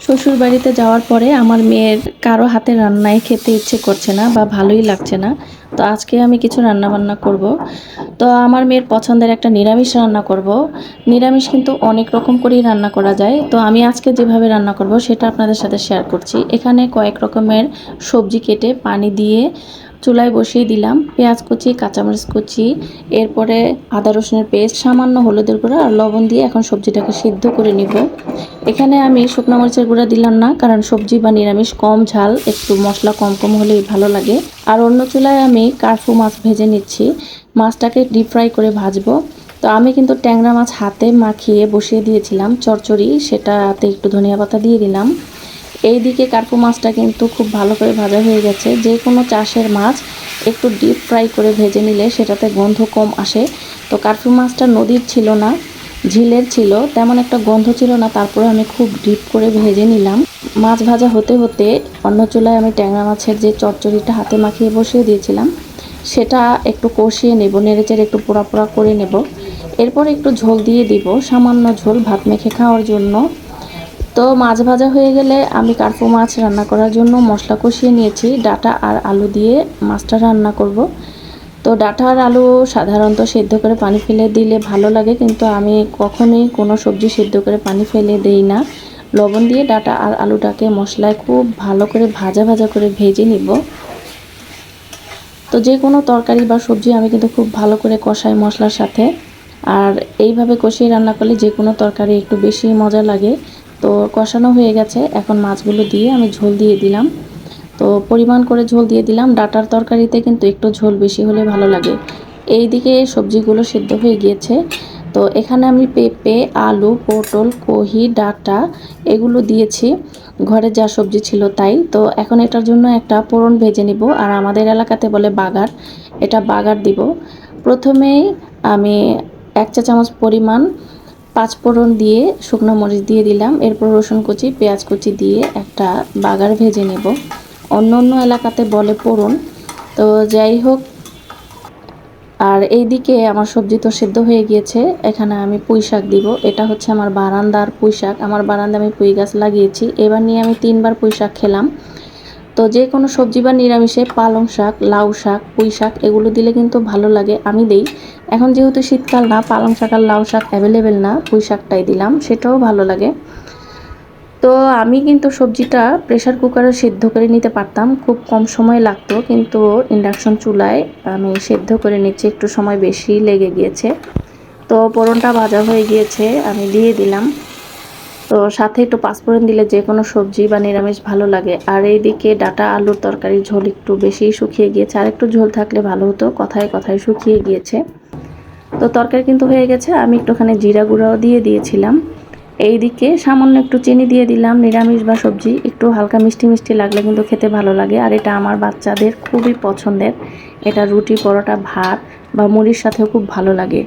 শ্বশুর বাড়িতে যাওয়ার পরে আমার মেয়ের কারও হাতে রান্নায় খেতে ইচ্ছে করছে না বা ভালোই লাগছে না। তো আজকে আমি কিছু রান্না বান্না করব। তো আমার মেয়ের পছন্দের একটা নিরামিষ রান্না করব। নিরামিষ কিন্তু অনেক রকম করেই রান্না করা যায়। তো আমি আজকে যেভাবে রান্না করব সেটা আপনাদের সাথে শেয়ার করছি। এখানে কয়েক রকমের সবজি কেটে পানি দিয়ে চুলায় বসিয়ে দিলাম পেঁয়াজ কুচি, কাঁচামরিচ কুচি, এরপরে আদা রসুনের পেস্ট, সামান্য হলুদের গুঁড়া আর লবণ দিয়ে এখন সবজিটাকে সিদ্ধ করে নিব। এখানে আমি শুকনো মরিচের গুঁড়া দিলাম না, কারণ সবজি বা নিরামিষ কম ঝাল, একটু মশলা কম কম হলেই ভালো লাগে। আর অন্য চুলায় আমি কার্ফু মাছ ভেজে নিচ্ছি। মাছটাকে ডিপ ফ্রাই করে ভাজবো। তো আমি কিন্তু ট্যাংরা মাছ হাতে মাখিয়ে বসিয়ে দিয়েছিলাম চচ্চড়ি সেটাতে একটু ধনিয়া পাতা দিয়ে দিলাম। এইদিকে কার্পু মাছটা কিন্তু খুব ভালো করে ভাজা হয়ে গেছে। যে কোনো চাষের মাছ একটু ডিপ ফ্রাই করে ভেজে নিলে সেটাতে গন্ধ কম আসে। তো কার্পু মাছটা নদীর ছিল না, ঝিলের ছিল, তেমন একটা গন্ধ ছিল না, তারপরে আমি খুব ডিপ করে ভেজে নিলাম। মাছ ভাজা হতে হতে অন্য চুলায় আমি ট্যাংরা মাছের যে চচ্চড়িটা হাতে মাখিয়ে বসিয়ে দিয়েছিলাম, সেটা একটু কষিয়ে নেব, নেড়েচেড়ে একটু পোড়া পোড়া করে নেব। এরপর একটু ঝোল দিয়ে দিব। সামান্য ঝোল ভাত মেখে খাওয়ার জন্য তো মাছ ভাজা হয়ে গেলে আমি কার্পু মাছ রান্না করার জন্য মশলা কষিয়ে নিয়েছি। ডাটা আর আলু দিয়ে মাছটা রান্না করব। তো ডাটা আর আলু সাধারণত সেদ্ধ করে পানি ফেলে দিলে ভালো লাগে, কিন্তু আমি কখনোই কোনো সবজি সেদ্ধ করে পানি ফেলে দেই না। লবণ দিয়ে ডাটা আর আলুটাকে মশলায় খুব ভালো করে ভাজা ভাজা করে ভেজে নিব। তো যে কোনো তরকারি বা সবজি আমি কিন্তু খুব ভালো করে কষাই মশলার সাথে। আর এইভাবে কষিয়ে রান্না করলে যে কোনো তরকারি একটু বেশি মজা লাগে। তো কষানো হয়ে গেছে। এখন মাছগুলো দিয়ে আমি ঝোল দিয়ে দিলাম। তো পরিমাণ করে ঝোল দিয়ে দিলাম। ডাটার তরকারিতে কিন্তু একটু ঝোল বেশি হলে ভালো লাগে। এই দিকে সবজিগুলো সিদ্ধ হয়ে গিয়েছে। তো এখানে আমি পেঁপে, আলু, পটল, কহি, ডাটা এগুলো দিয়েছি। ঘরে যা সবজি ছিল তাই। তো এখন এটার জন্য একটা পোড়ন ভেজে নিব। আর আমাদের এলাকাতে বলে বাগার। এটা বাগার দিব। প্রথমেই আমি এক চা চামচ পরিমাণ পাঁচ ফোড়ন দিয়ে শুকনো মরিচ দিয়ে দিলাম। এরপর রসুন কুচি, পেঁয়াজ কুচি দিয়ে একটা বাগার ভেজে নেব। অন্য অন্য এলাকাতে বলে পোড়ন তো যাই হোক, আর এইদিকে আমার সবজি তো সেদ্ধ হয়ে গিয়েছে। এখানে আমি পুঁই শাক দিব। এটা হচ্ছে আমার বারান্দার পুঁই শাক। আমার বারান্দা আমি পুঁই গাছ লাগিয়েছি। এবার নিয়ে আমি তিনবার পুঁই শাক খেলাম। তো যে কোনো সবজি বা নিরামিষে পালং শাক, লাউ শাক, পুঁই শাক এগুলো দিলে কিন্তু ভালো লাগে, আমি দেই। এখন যেহেতু শীতকাল না, পালং শাক আর লাউ শাক অ্যাভেলেবেল না, পুঁই শাকটাই দিলাম, সেটাও ভালো লাগে। তো আমি কিন্তু সবজিটা প্রেশার কুকারে সেদ্ধ করে নিতে পারতাম, খুব কম সময় লাগতো, কিন্তু ইন্ডাকশন চুলায় আমি সেদ্ধ করে নিচ্ছি, একটু সময় বেশি লেগে গিয়েছে। তো পরনটা ভাজা হয়ে গিয়েছে, আমি দিয়ে দিলাম। তো সাথে একটু পাঁচফোড়ন দিলে যে কোনো সবজি বা নিরামিষ ভালো লাগে। আর এইদিকে ডাটা আলুর তরকারির ঝোল একটু বেশি শুকিয়ে গিয়েছে। আর একটু ঝোল থাকলে ভালো হতো, কথায় কথায় শুকিয়ে গিয়েছে। তো তরকারি কিন্তু হয়ে গেছে। আমি একটুখানি জিরা গুঁড়াও দিয়ে দিয়েছিলাম। এই দিকে সামান্য একটু চিনি দিয়ে দিলাম, নিরামিষ বা সবজি। একটু হালকা মিষ্টি মিষ্টি লাগলে কিন্তু খেতে ভালো লাগে। আর এটা আমার বাচ্চাদের খুবই পছন্দের। এটা রুটি, পরোটা, ভাত বা মুড়ির সাথেও খুব ভালো লাগে।